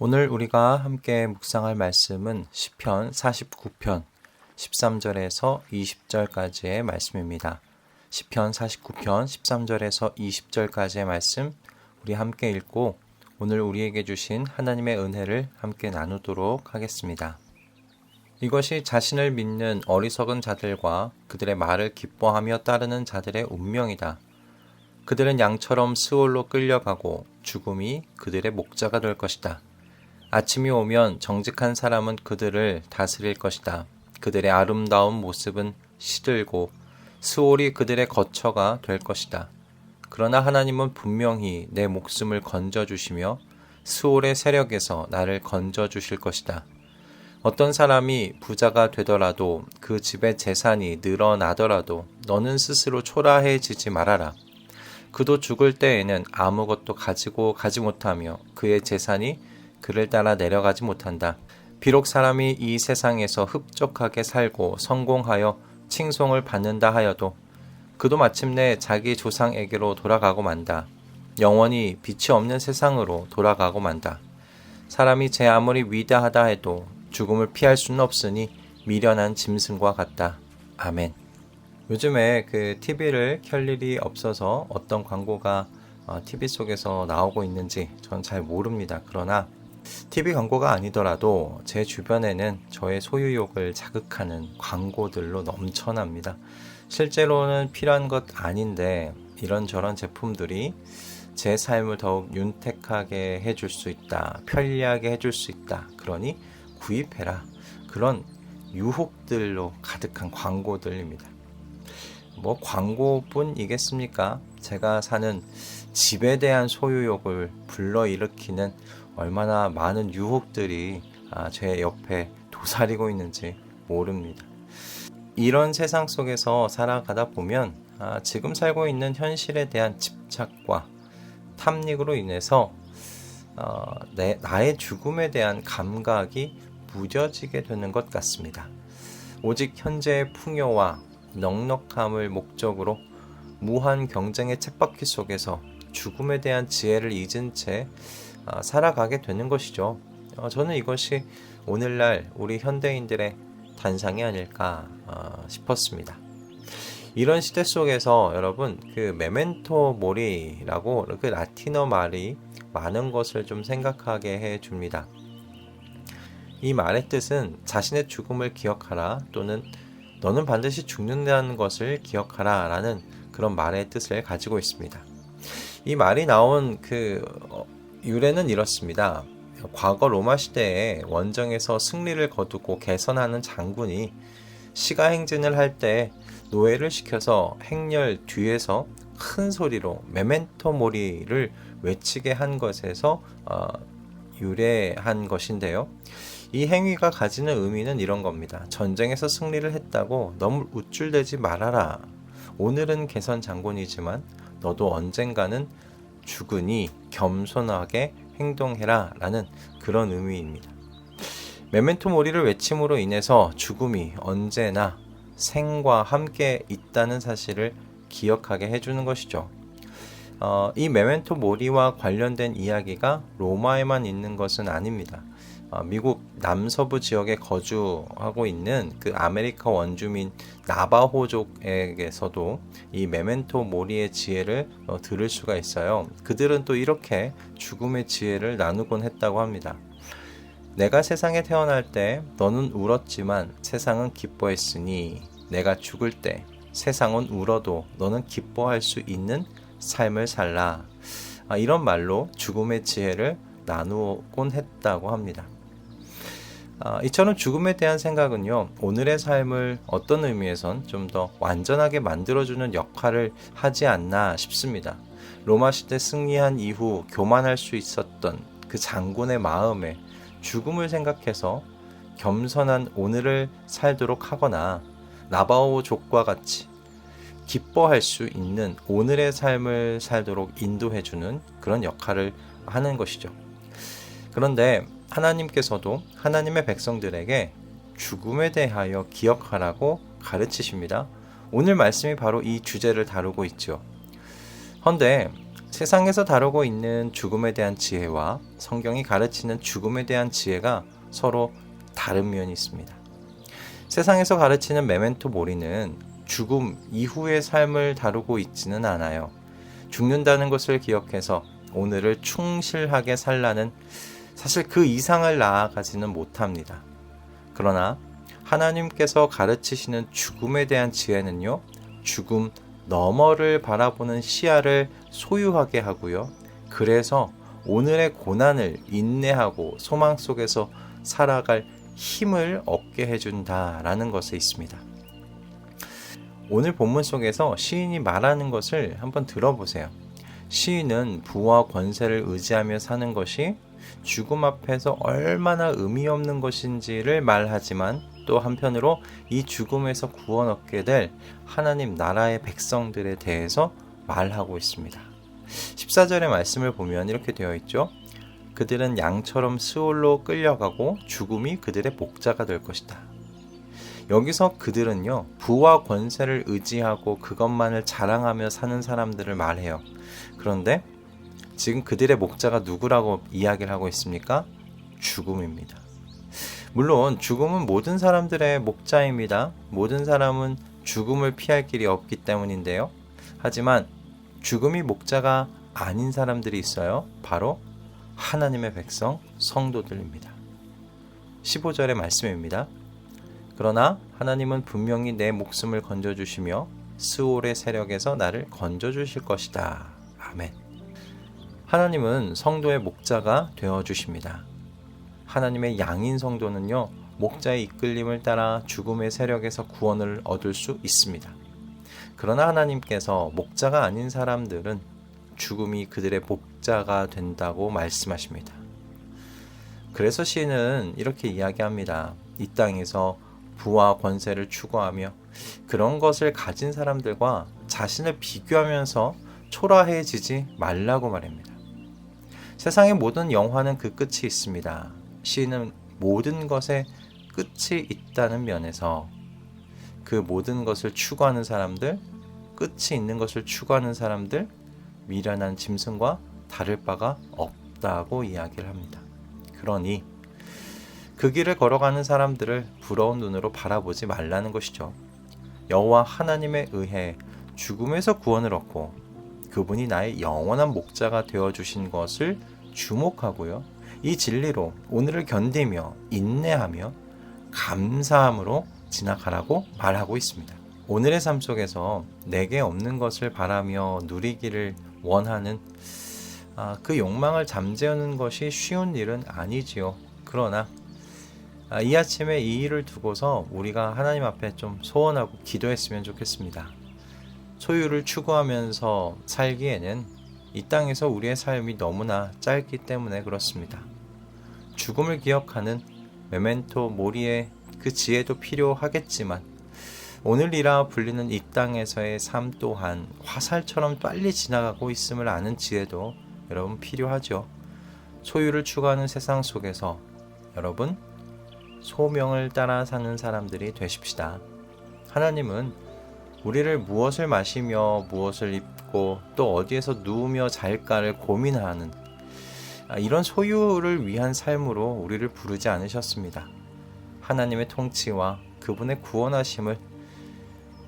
오늘 우리가 함께 묵상할 말씀은 시편 49편 13절에서 20절까지의 말씀입니다. 시편 49편 13절에서 20절까지의 말씀 우리 함께 읽고 오늘 우리에게 주신 하나님의 은혜를 함께 나누도록 하겠습니다. 이것이 자신을 믿는 어리석은 자들과 그들의 말을 기뻐하며 따르는 자들의 운명이다. 그들은 양처럼 스올로 끌려가고 죽음이 그들의 목자가 될 것이다. 아침이 오면 정직한 사람은 그들을 다스릴 것이다. 그들의 아름다운 모습은 시들고 스올이 그들의 거처가 될 것이다. 그러나 하나님은 분명히 내 목숨을 건져주시며 스올의 세력에서 나를 건져주실 것이다. 어떤 사람이 부자가 되더라도 그 집의 재산이 늘어나더라도 너는 스스로 초라해지지 말아라. 그도 죽을 때에는 아무것도 가지고 가지 못하며 그의 재산이 그를 따라 내려가지 못한다. 비록 사람이 이 세상에서 흡족하게 살고 성공하여 칭송을 받는다 하여도 그도 마침내 자기 조상에게로 돌아가고 만다. 영원히 빛이 없는 세상으로 돌아가고 만다. 사람이 제 아무리 위대하다 해도 죽음을 피할 수는 없으니 미련한 짐승과 같다. 아멘. 요즘에 그 TV를 켤 일이 없어서 어떤 광고가 TV 속에서 나오고 있는지 전 잘 모릅니다. 그러나 TV 광고가 아니더라도 제 주변에는 저의 소유욕을 자극하는 광고들로 넘쳐납니다. 실제로는 필요한 것 아닌데 이런저런 제품들이 제 삶을 더욱 윤택하게 해줄 수 있다. 편리하게 해줄 수 있다. 그러니 구입해라. 그런 유혹들로 가득한 광고들입니다. 뭐 광고뿐이겠습니까? 제가 사는 집에 대한 소유욕을 불러일으키는 얼마나 많은 유혹들이 아, 제 옆에 도사리고 있는지 모릅니다. 이런 세상 속에서 살아가다 보면 아, 지금 살고 있는 현실에 대한 집착과 탐닉으로 인해서 어, 내, 나의 죽음에 대한 감각이 무뎌지게 되는 것 같습니다. 오직 현재의 풍요와 넉넉함을 목적으로 무한 경쟁의 쳇바퀴 속에서 죽음에 대한 지혜를 잊은 채 어, 살아가게 되는 것이죠. 어, 저는 이것이 오늘날 우리 현대인들의 단상이 아닐까 어, 싶었습니다. 이런 시대 속에서 여러분 그 메멘토 모리라고 그 라틴어 말이 많은 것을 좀 생각하게 해 줍니다. 이 말의 뜻은 자신의 죽음을 기억하라 또는 너는 반드시 죽는다는 것을 기억하라 라는 그런 말의 뜻을 가지고 있습니다. 이 말이 나온 그 유래는 이렇습니다. 과거 로마 시대에 원정에서 승리를 거두고 개선하는 장군이 시가 행진을 할 때 노예를 시켜서 행렬 뒤에서 큰 소리로 메멘토 모리를 외치게 한 것에서 어, 유래한 것인데요. 이 행위가 가지는 의미는 이런 겁니다. 전쟁에서 승리를 했다고 너무 우쭐대지 말아라. 오늘은 개선 장군이지만 너도 언젠가는 죽으니 겸손하게 행동해라 라는 그런 의미입니다. 메멘토 모리를 외침으로 인해서 죽음이 언제나 생과 함께 있다는 사실을 기억하게 해주는 것이죠. 어, 이 메멘토 모리와 관련된 이야기가 로마에만 있는 것은 아닙니다. 어, 미국 남서부 지역에 거주하고 있는 그 아메리카 원주민 나바호족에게서도 이 메멘토 모리의 지혜를 어, 들을 수가 있어요. 그들은 또 이렇게 죽음의 지혜를 나누곤 했다고 합니다. 내가 세상에 태어날 때 너는 울었지만 세상은 기뻐했으니 내가 죽을 때 세상은 울어도 너는 기뻐할 수 있는 삶을 살라. 아, 이런 말로 죽음의 지혜를 나누곤 했다고 합니다. 아, 이처럼 죽음에 대한 생각은요, 오늘의 삶을 어떤 의미에선 좀 더 완전하게 만들어주는 역할을 하지 않나 싶습니다. 로마 시대 승리한 이후 교만할 수 있었던 그 장군의 마음에 죽음을 생각해서 겸손한 오늘을 살도록 하거나 나바오 족과 같이 기뻐할 수 있는 오늘의 삶을 살도록 인도해주는 그런 역할을 하는 것이죠. 그런데 하나님께서도 하나님의 백성들에게 죽음에 대하여 기억하라고 가르치십니다. 오늘 말씀이 바로 이 주제를 다루고 있죠. 헌데 세상에서 다루고 있는 죽음에 대한 지혜와 성경이 가르치는 죽음에 대한 지혜가 서로 다른 면이 있습니다. 세상에서 가르치는 메멘토 모리는 죽음 이후의 삶을 다루고 있지는 않아요. 죽는다는 것을 기억해서 오늘을 충실하게 살라는 사실 그 이상을 나아가지는 못합니다. 그러나 하나님께서 가르치시는 죽음에 대한 지혜는요, 죽음 너머를 바라보는 시야를 소유하게 하고요. 그래서 오늘의 고난을 인내하고 소망 속에서 살아갈 힘을 얻게 해준다라는 것에 있습니다. 오늘 본문 속에서 시인이 말하는 것을 한번 들어보세요. 시인은 부와 권세를 의지하며 사는 것이 죽음 앞에서 얼마나 의미 없는 것인지를 말하지만 또 한편으로 이 죽음에서 구원 얻게 될 하나님 나라의 백성들에 대해서 말하고 있습니다. 14절의 말씀을 보면 이렇게 되어 있죠. 그들은 양처럼 스올로 끌려가고 죽음이 그들의 목자가 될 것이다. 여기서 그들은요, 부와 권세를 의지하고 그것만을 자랑하며 사는 사람들을 말해요. 그런데 지금 그들의 목자가 누구라고 이야기를 하고 있습니까? 죽음입니다. 물론 죽음은 모든 사람들의 목자입니다. 모든 사람은 죽음을 피할 길이 없기 때문인데요. 하지만 죽음이 목자가 아닌 사람들이 있어요. 바로 하나님의 백성, 성도들입니다. 15절의 말씀입니다. 그러나 하나님은 분명히 내 목숨을 건져주시며 스올의 세력에서 나를 건져주실 것이다. 아멘. 하나님은 성도의 목자가 되어 주십니다. 하나님의 양인 성도는요, 목자의 이끌림을 따라 죽음의 세력에서 구원을 얻을 수 있습니다. 그러나 하나님께서 목자가 아닌 사람들은 죽음이 그들의 목자가 된다고 말씀하십니다. 그래서 시인은 이렇게 이야기합니다. 이 땅에서 부와 권세를 추구하며 그런 것을 가진 사람들과 자신을 비교하면서 초라해지지 말라고 말합니다. 세상의 모든 영화는 그 끝이 있습니다. 시인은 모든 것에 끝이 있다는 면에서 그 모든 것을 추구하는 사람들, 끝이 있는 것을 추구하는 사람들, 미련한 짐승과 다를 바가 없다고 이야기를 합니다. 그러니 그 길을 걸어가는 사람들을 부러운 눈으로 바라보지 말라는 것이죠. 여호와 하나님에 의해 죽음에서 구원을 얻고 그분이 나의 영원한 목자가 되어 주신 것을 주목하고요. 이 진리로 오늘을 견디며 인내하며 감사함으로 지나가라고 말하고 있습니다. 오늘의 삶 속에서 내게 없는 것을 바라며 누리기를 원하는 아, 그 욕망을 잠재우는 것이 쉬운 일은 아니지요. 그러나 아, 이 아침에 이 일을 두고서 우리가 하나님 앞에 좀 소원하고 기도했으면 좋겠습니다. 소유를 추구하면서 살기에는 이 땅에서 우리의 삶이 너무나 짧기 때문에 그렇습니다. 죽음을 기억하는 메멘토 모리의 그 지혜도 필요하겠지만 오늘이라 불리는 이 땅에서의 삶 또한 화살처럼 빨리 지나가고 있음을 아는 지혜도 여러분 필요하죠. 소유를 추구하는 세상 속에서 여러분 소명을 따라 사는 사람들이 되십시다. 하나님은 우리를 무엇을 마시며 무엇을 입고 또 어디에서 누우며 잘까를 고민하는 아, 이런 소유를 위한 삶으로 우리를 부르지 않으셨습니다. 하나님의 통치와 그분의 구원하심을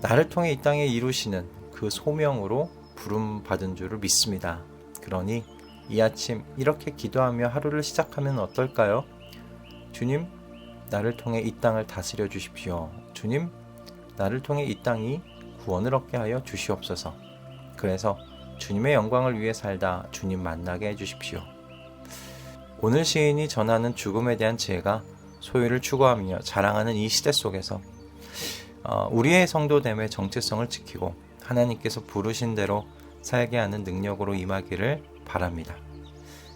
나를 통해 이 땅에 이루시는 그 소명으로 부름 받은 줄을 믿습니다. 그러니 이 아침 이렇게 기도하며 하루를 시작하면 어떨까요? 주님, 나를 통해 이 땅을 다스려 주십시오. 주님, 나를 통해 이 땅이 구원을 얻게 하여 주시옵소서. 그래서 주님의 영광을 위해 살다 주님 만나게 해 주십시오. 오늘 시인이 전하는 죽음에 대한 지혜가 소유를 추구하며 자랑하는 이 시대 속에서 어, 우리의 성도됨의 정체성을 지키고 하나님께서 부르신 대로 살게 하는 능력으로 임하기를 바랍니다.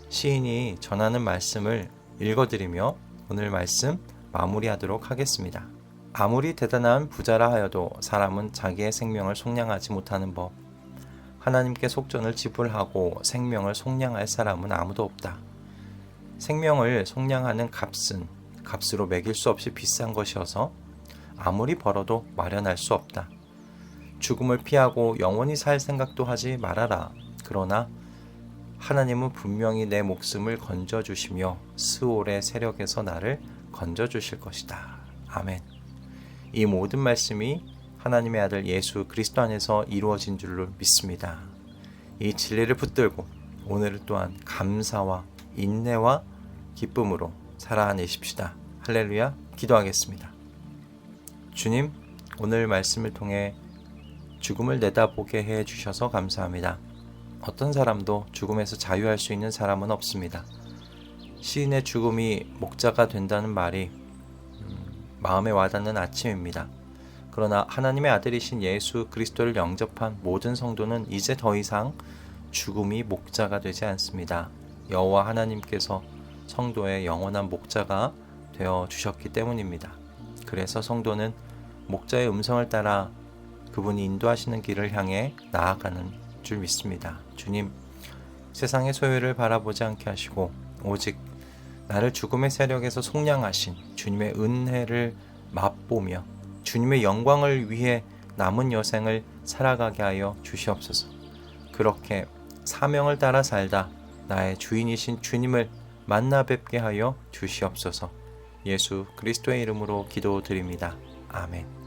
시인이 전하는 말씀을 읽어드리며 오늘 말씀 마무리하도록 하겠습니다. 아무리 대단한 부자라 하여도 사람은 자기의 생명을 속량하지 못하는 법. 하나님께 속전을 지불하고 생명을 속량할 사람은 아무도 없다. 생명을 속량하는 값은 값으로 매길 수 없이 비싼 것이어서 아무리 벌어도 마련할 수 없다. 죽음을 피하고 영원히 살 생각도 하지 말아라. 그러나 하나님은 분명히 내 목숨을 건져 주시며 스올의 세력에서 나를 건져 주실 것이다. 아멘. 이 모든 말씀이 하나님의 아들 예수 그리스도 안에서 이루어진 줄로 믿습니다. 이 진리를 붙들고 오늘을 또한 감사와 인내와 기쁨으로 살아내십시다. 할렐루야. 기도하겠습니다. 주님, 오늘 말씀을 통해 죽음을 내다보게 해 주셔서 감사합니다. 어떤 사람도 죽음에서 자유할 수 있는 사람은 없습니다. 시인의 죽음이 목자가 된다는 말이 음, 마음에 와닿는 아침입니다. 그러나 하나님의 아들이신 예수 그리스도를 영접한 모든 성도는 이제 더 이상 죽음이 목자가 되지 않습니다. 여호와 하나님께서 성도의 영원한 목자가 되어 주셨기 때문입니다. 그래서 성도는 목자의 음성을 따라 그분이 인도하시는 길을 향해 나아가는 줄 믿습니다. 주님, 세상의 소유를 바라보지 않게 하시고 오직 나를 죽음의 세력에서 속량하신 주님의 은혜를 맛보며 주님의 영광을 위해 남은 여생을 살아가게 하여 주시옵소서. 그렇게 사명을 따라 살다 나의 주인이신 주님을 만나 뵙게 하여 주시옵소서. 예수 그리스도의 이름으로 기도드립니다. 아멘.